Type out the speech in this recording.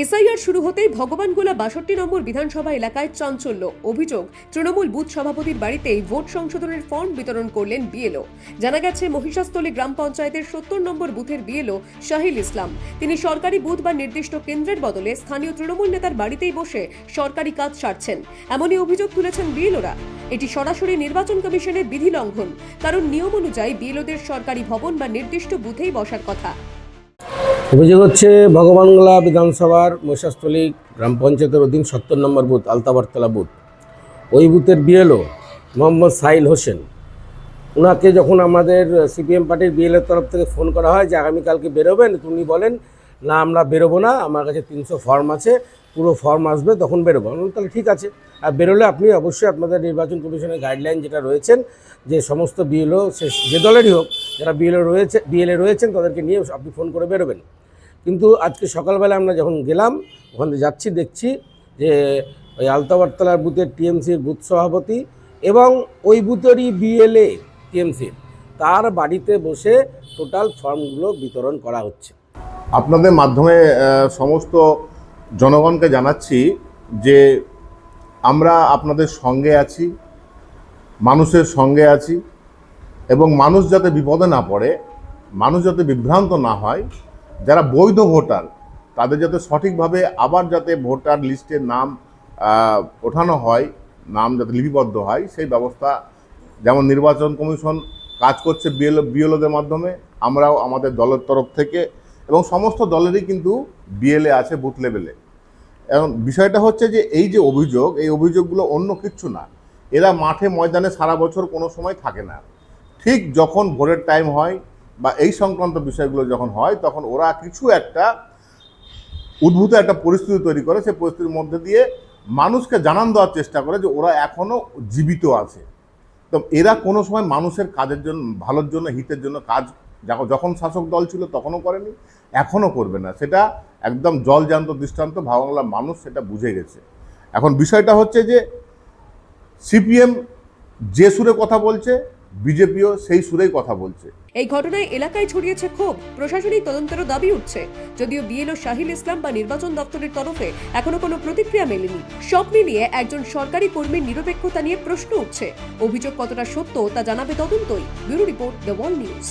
SIR শুরু হতেই ভগবানগোলা বাষট্টি নম্বর বিধানসভা এলাকায় চাঞ্চল্য, অভিযোগ। তৃণমূল বুথ সভাপতির বাড়িতেই ভোট সংশোধনের ফর্ম বিতরণ করলেন বিএলও। জানা গেছে, মহিষাস্থলী গ্রাম পঞ্চায়েতের সত্তর নম্বর বুথের বিএলও শাহিল ইসলাম। তিনি সরকারি বুথ বা নির্দিষ্ট কেন্দ্রের বদলে স্থানীয় তৃণমূল নেতার বাড়িতেই বসে সরকারি কাজ সারছেন। এমনই অভিযোগ তুলেছেন বিএলওরা। এটি সরাসরি নির্বাচন কমিশনের বিধি লঙ্ঘন। কারণ নিয়ম অনুযায়ী বিএলওদের সরকারি ভবন বা নির্দিষ্ট বুথেই বসার কথা। অভিযোগ হচ্ছে, ভগবানগোলা বিধানসভার মহিষাস্থলী গ্রাম পঞ্চায়েতের অধীন সত্তর নম্বর বুথ, আলতাবারতলা বুথ। ওই বুথের বিএলও মোহাম্মদ সাইল হোসেন। ওনাকে যখন আমাদের সিপিএম পার্টির বিএলের তরফ থেকে ফোন করা হয় যে, আগামীকালকে বেরোবেন? উনি বলেন, না, আমরা বেরোবো না, আমার কাছে তিনশো ফর্ম আছে, পুরো ফর্ম আসবে, তখন বেরোবো। তাহলে ঠিক আছে। আর বেরোলে আপনি অবশ্যই আপনাদের নির্বাচন কমিশনের গাইডলাইন যেটা রয়েছেন, যে সমস্ত বিএলও, সে যে দলেরই হোক, যারা বিএলও রয়েছে বিএলএ রয়েছেন, তাদেরকে নিয়ে আপনি ফোন করে বেরোবেন। কিন্তু আজকে সকালবেলা আমরা যখন গেলাম, ওখানে যাচ্ছি, দেখছি যে ওই আলতাবারতলার বুথের টিএমসির বুথ সভাপতি এবং ওই বুথেরই বিএলএ টিএমসির তার বাড়িতে বসে টোটাল ফর্মগুলো বিতরণ করা হচ্ছে। আপনাদের মাধ্যমে সমস্ত জনগণকে জানাচ্ছি যে আমরা আপনাদের সঙ্গে আছি, মানুষের সঙ্গে আছি এবং মানুষ যাতে বিপদে না পড়ে, মানুষ যাতে বিভ্রান্ত না হয় যারা বৈধ ভোটার, তাদের যাতে সঠিকভাবে আবার যাতে ভোটার লিস্টের নাম ওঠানো হয়, নাম যাতে লিপিবদ্ধ হয়, সেই ব্যবস্থা যেমন নির্বাচন কমিশন কাজ করছে বিএলও বিএলওদের মাধ্যমে, আমরাও আমাদের দলের তরফ থেকে এবং সমস্ত দলেরই কিন্তু বিএলএ আছে বুথ লেভেলে। এবং বিষয়টা হচ্ছে যে এই যে অভিযোগ, এই অভিযোগগুলো অন্য কিচ্ছু না। এরা মাঠে ময়দানে সারা বছর কোনো সময় থাকে না। ঠিক যখন ভোটের টাইম হয় বা এই সংক্রান্ত বিষয়গুলো যখন হয়, তখন ওরা কিছু একটা উদ্ভূত একটা পরিস্থিতি তৈরি করে। সেই পরিস্থিতির মধ্যে দিয়ে মানুষকে জানান দেওয়ার চেষ্টা করে যে ওরা এখনও জীবিত আছে। তো এরা কোনো সময় মানুষের কাজের জন্য, ভালোর জন্য, হিতের জন্য কাজ যখন- শাসক দল ছিল তখনও করেনি, এখনও করবে না। সেটা একদম জলজান্ত দৃষ্টান্ত ভাবাংলার মানুষ সেটা বুঝে গেছে। এখন বিষয়টা হচ্ছে যে, সিপিএম যে সুরে কথা বলছে বিজেপিও সেই সুরেই কথা বলছে। এই ঘটনায় এলাকায় ছড়িয়েছে ক্ষোভ। প্রশাসনিক তদন্তেরও দাবি উঠছে। যদিও বিএলও শাহিল ইসলাম বা নির্বাচন দপ্তরের তরফে এখনও কোনো প্রতিক্রিয়া মেলেনি। সব মিলিয়ে একজন সরকারি কর্মীর নিরপেক্ষতা নিয়ে প্রশ্ন উঠছে। অভিযোগ কতটা সত্য তা জানাবে তদন্তই। Bureau report the wall news.